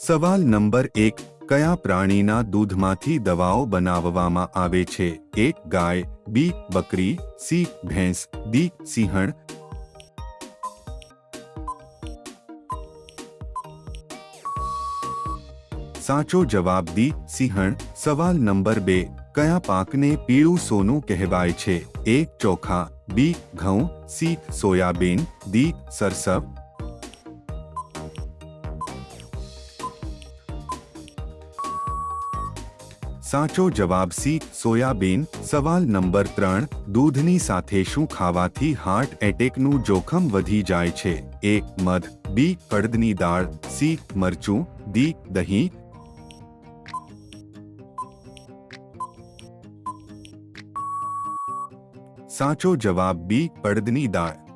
સવાલ નંબર એક, કયા પ્રાણીના દૂધમાંથી દવાઓ બનાવવામાં આવે છે? એક ગાય, બી, બકરી, સી, ભેંસ, ડી, સિંહણ. સાચો જવાબ દી સિંહણ. સવાલ નંબર બે, કયા પાકને પીળું સોનું કહેવાય છે? એક ચોખા, બી, ઘઉં, સી, સોયાબીન દી સરસવ. સાચો જવાબ સી, સોયાબીન. સવાલ નંબર ત્રણ, દૂધની સાથે શું ખાવાથી હાર્ટ એટેકનું જોખમ વધી જાય છે? એક મધ. બી અડદની દાળ. સી, મરચું. ડી, દહીં. સાચો જવાબ બી અડદની દાળ.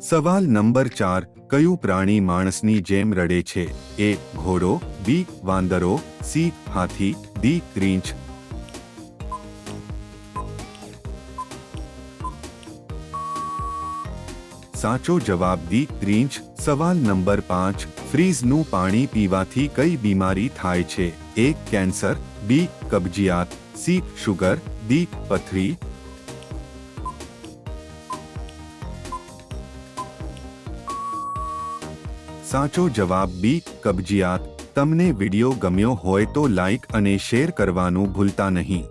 સવાલ નંબર ચાર, કયું પ્રાણી માણસની જેમ રડે છે? એ, ઘોડો, બી, વાંદરો, સી, હાથી, ડી રીંછ સાચો જવાબ દી રીંછ સવાલ નંબર પાંચ, ફ્રીઝનું પાણી પીવાથી કઈ બીમારી થાય છે? એક કેન્સર, બી, કબજિયાત, સી, શુગર, ડી, પથરી. સાચો જવાબ બી, કબજિયાત. તમને વિડિયો ગમ્યો હોય તો લાઇક અને શેર કરવાનું ભૂલતા નહીં.